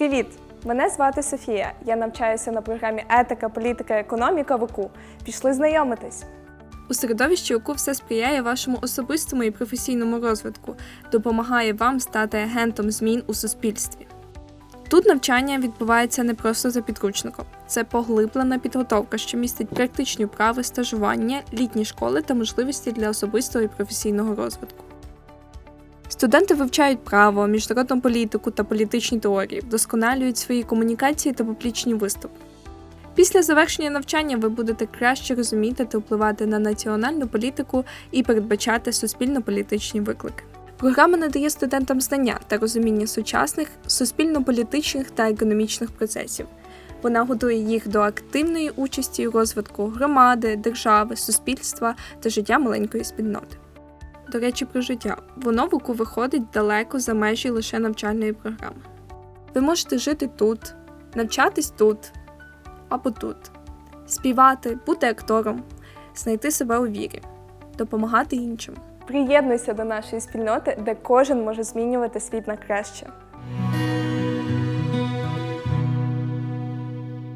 Привіт! Мене звати Софія. Я навчаюся на програмі Етика, політика, економіка в УКУ. Пішли знайомитись. У середовищі УКУ все сприяє вашому особистому і професійному розвитку, допомагає вам стати агентом змін у суспільстві. Тут навчання відбувається не просто за підручником, це поглиблена підготовка, що містить практичні вправи, стажування, літні школи та можливості для особистого і професійного розвитку. Студенти вивчають право, міжнародну політику та політичні теорії, вдосконалюють свої комунікації та публічні виступи. Після завершення навчання ви будете краще розуміти та впливати на національну політику і передбачати суспільно-політичні виклики. Програма надає студентам знання та розуміння сучасних суспільно-політичних та економічних процесів. Вона готує їх до активної участі у розвитку громади, держави, суспільства та життя маленької спільноти. До речі, про життя воно в УКУ виходить далеко за межі лише навчальної програми. Ви можете жити тут, навчатись тут або тут, співати, бути актором, знайти себе у вірі, допомагати іншим. Приєднуйся до нашої спільноти, де кожен може змінювати світ на краще.